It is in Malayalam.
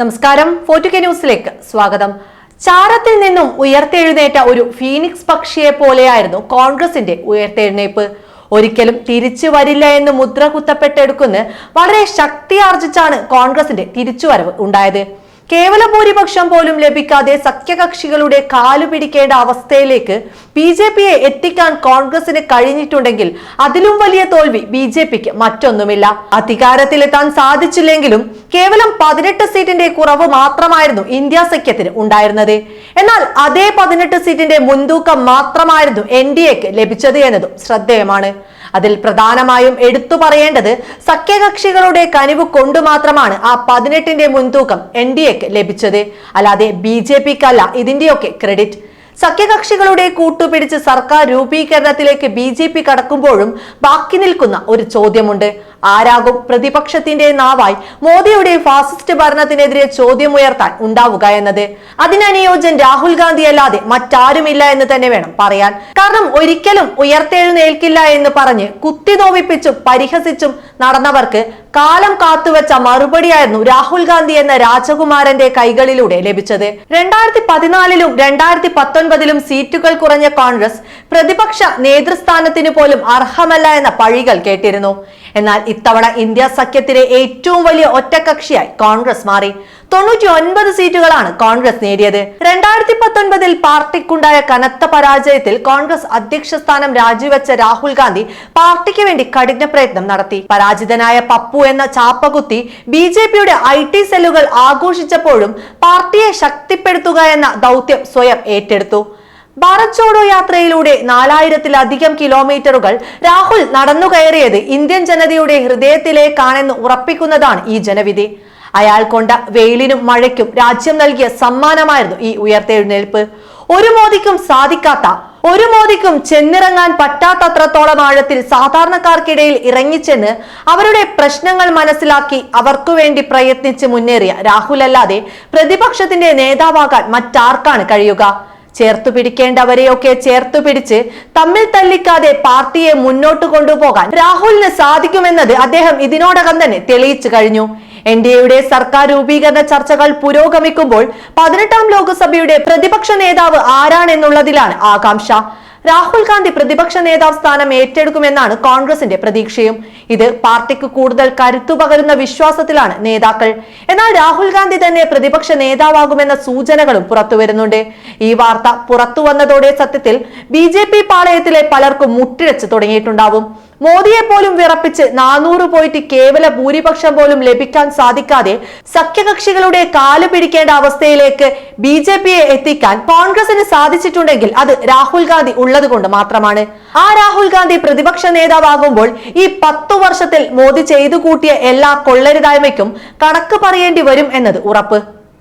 നമസ്കാരം. ഫോർട്ടുകെ ന്യൂസിലേക്ക് സ്വാഗതം. ചാരത്തിൽ നിന്നും ഉയർത്തെഴുന്നേറ്റ ഒരു ഫീനിക്സ് പക്ഷിയെ പോലെയായിരുന്നു കോൺഗ്രസിന്റെ ഉയർത്തെഴുന്നേപ്പ്. ഒരിക്കലും തിരിച്ചു വരില്ല എന്ന് മുദ്ര കുത്തപ്പെട്ടെടുക്കുന്ന വളരെ ശക്തിയാർജിച്ചാണ് കോൺഗ്രസിന്റെ തിരിച്ചുവരവ് ഉണ്ടായത്. കേവല ഭൂരിപക്ഷം പോലും ലഭിക്കാതെ സഖ്യകക്ഷികളുടെ കാലു പിടിക്കേണ്ട അവസ്ഥയിലേക്ക് ബി ജെ പിയെ എത്തിക്കാൻ കോൺഗ്രസിന് കഴിഞ്ഞിട്ടുണ്ടെങ്കിൽ അതിലും വലിയ തോൽവി ബി ജെ പിക്ക് മറ്റൊന്നുമില്ല. അധികാരത്തിലെത്താൻ സാധിച്ചില്ലെങ്കിലും കേവലം പതിനെട്ട് സീറ്റിന്റെ കുറവ് മാത്രമായിരുന്നു ഇന്ത്യ സഖ്യത്തിന് ഉണ്ടായിരുന്നത്. എന്നാൽ അതേ പതിനെട്ട് സീറ്റിന്റെ മുൻതൂക്കം മാത്രമായിരുന്നു എൻ ഡി എക്ക് ലഭിച്ചത് എന്നതും ശ്രദ്ധേയമാണ്. അതിൽ പ്രധാനമായും എടുത്തു പറയേണ്ടത് സഖ്യകക്ഷികളുടെ കനിവ് കൊണ്ടു മാത്രമാണ് ആ പതിനെട്ടിന്റെ മുൻതൂക്കം എൻ ഡി എക്ക് ലഭിച്ചത്. അല്ലാതെ ബി ജെ പിക്കല്ല ഇതിന്റെയൊക്കെ ക്രെഡിറ്റ് സഖ്യകക്ഷികളുടെ കൂട്ടുപിടിച്ച് സർക്കാർ രൂപീകരണത്തിലേക്ക് ബി ജെ പി കടക്കുമ്പോഴും ബാക്കി നിൽക്കുന്ന ഒരു ചോദ്യമുണ്ട്. ആരാകും പ്രതിപക്ഷത്തിന്റെ നാവായി മോദിയുടെ ഫാസിസ്റ്റ് ഭരണത്തിനെതിരെ ചോദ്യമുയർത്താൻ ഉണ്ടാവുക എന്നത്. അതിനനുയോജ്യൻ രാഹുൽ ഗാന്ധി അല്ലാതെ മറ്റാരുമില്ല എന്ന് തന്നെ വേണം പറയാൻ. കാരണം ഒരിക്കലും ഉയർത്തെഴുന്നേൽക്കില്ല എന്ന് പറഞ്ഞ് കുത്തിനോവിപ്പിച്ചും പരിഹസിച്ചും നടന്നവർക്ക് കാലം കാത്തുവച്ച മറുപടിയായിരുന്നു രാഹുൽ ഗാന്ധി എന്ന രാജകുമാരന്റെ കൈകളിലൂടെ ലഭിച്ചത്. രണ്ടായിരത്തി പതിനാലിലും രണ്ടായിരത്തി പത്തൊൻപതിലും സീറ്റുകൾ കുറഞ്ഞ കോൺഗ്രസ് പ്രതിപക്ഷ നേതൃസ്ഥാനത്തിന് പോലും അർഹമല്ല എന്ന പഴികൾ കേട്ടിരുന്നു. എന്നാൽ ഇത്തവണ ഇന്ത്യ സഖ്യത്തിലെ ഏറ്റവും വലിയ ഒറ്റക്കക്ഷിയായി കോൺഗ്രസ് മാറി. തൊണ്ണൂറ്റി ഒൻപത് സീറ്റുകളാണ് കോൺഗ്രസ് നേടിയത്. രണ്ടായിരത്തി പത്തൊൻപതിൽ പാർട്ടിക്കുണ്ടായ കനത്ത പരാജയത്തിൽ കോൺഗ്രസ് അധ്യക്ഷ സ്ഥാനം രാജിവെച്ച രാഹുൽ ഗാന്ധി പാർട്ടിക്ക് വേണ്ടി കഠിന പ്രയത്നം നടത്തി. പരാജിതനായ പപ്പു എന്ന ചാപ്പകുത്തി ബി ജെ പിയുടെ ഐ ടി സെല്ലുകൾ ആഘോഷിച്ചപ്പോഴും പാർട്ടിയെ ശക്തിപ്പെടുത്തുക എന്ന ദൗത്യം സ്വയം ഏറ്റെടുത്തു. ഭാരത് യാത്രയിലൂടെ നാലായിരത്തിലധികം കിലോമീറ്ററുകൾ രാഹുൽ നടന്നു കയറിയത് ഇന്ത്യൻ ജനതയുടെ ഹൃദയത്തിലേക്കാണെന്ന് ഉറപ്പിക്കുന്നതാണ് ഈ ജനവിധി. അയാൾ കൊണ്ട വെയിലിനും മഴയ്ക്കും രാജ്യം നൽകിയ സമ്മാനമായിരുന്നു ഈ ഉയർത്തെഴുന്നേൽപ്പ്. ഒരു മോദിക്കും സാധിക്കാത്ത ഒരു മോദിക്കും ചെന്നിറങ്ങാൻ പറ്റാത്തത്രത്തോളം ആഴത്തിൽ സാധാരണക്കാർക്കിടയിൽ ഇറങ്ങിച്ചെന്ന് അവരുടെ പ്രശ്നങ്ങൾ മനസ്സിലാക്കി അവർക്കു വേണ്ടി പ്രയത്നിച്ച് മുന്നേറിയ രാഹുൽ അല്ലാതെ പ്രതിപക്ഷത്തിന്റെ നേതാവാകാൻ മറ്റാർക്കാണ് കഴിയുക? ചേർത്തു പിടിക്കേണ്ടവരെയൊക്കെ ചേർത്തു പിടിച്ച് തമ്മിൽ തല്ലിക്കാതെ പാർട്ടിയെ മുന്നോട്ട് കൊണ്ടുപോകാൻ രാഹുലിന് സാധിക്കുമെന്നത് അദ്ദേഹം ഇതിനോടകം തന്നെ തെളിയിച്ചു കഴിഞ്ഞു. എൻ ഡി എയുടെ സർക്കാർ രൂപീകരണ ചർച്ചകൾ പുരോഗമിക്കുമ്പോൾ പതിനെട്ടാം ലോക്സഭയുടെ പ്രതിപക്ഷ നേതാവ് ആരാണെന്നുള്ളതിലാണ് ആകാംക്ഷ. രാഹുൽ ഗാന്ധി പ്രതിപക്ഷ നേതാവ് സ്ഥാനം ഏറ്റെടുക്കുമെന്നാണ് കോൺഗ്രസിന്റെ പ്രതീക്ഷയും. ഇത് പാർട്ടിക്ക് കൂടുതൽ കരുത്തു പകരുന്ന വിശ്വാസത്തിലാണ് നേതാക്കൾ. എന്നാൽ രാഹുൽ ഗാന്ധി തന്നെ പ്രതിപക്ഷ നേതാവാകുമെന്ന സൂചനകളും പുറത്തുവരുന്നുണ്ട് ഈ വാർത്ത പുറത്തുവന്നതോടെ സത്യത്തിൽ ബി പാളയത്തിലെ പലർക്കും മുട്ടിഴച്ചു തുടങ്ങിയിട്ടുണ്ടാവും. മോദിയെ പോലും വിറപ്പിച്ച് നാനൂറ് പോയിട്ട് കേവല ഭൂരിപക്ഷം പോലും ലഭിക്കാൻ സാധിക്കാതെ സഖ്യകക്ഷികളുടെ കാൽ പിടിക്കേണ്ട അവസ്ഥയിലേക്ക് ബി ജെ പിയെ എത്തിക്കാൻ കോൺഗ്രസിന് സാധിച്ചിട്ടുണ്ടെങ്കിൽ അത് രാഹുൽ ഗാന്ധി ഉള്ളതുകൊണ്ട് മാത്രമാണ്. ആ രാഹുൽ ഗാന്ധി പ്രതിപക്ഷ നേതാവാകുമ്പോൾ ഈ പത്തു വർഷത്തിൽ മോദി ചെയ്തു കൂട്ടിയ എല്ലാ കൊള്ളരുതായ്മയ്ക്കും കണക്ക് പറയേണ്ടി വരും എന്നത് ഉറപ്പ്.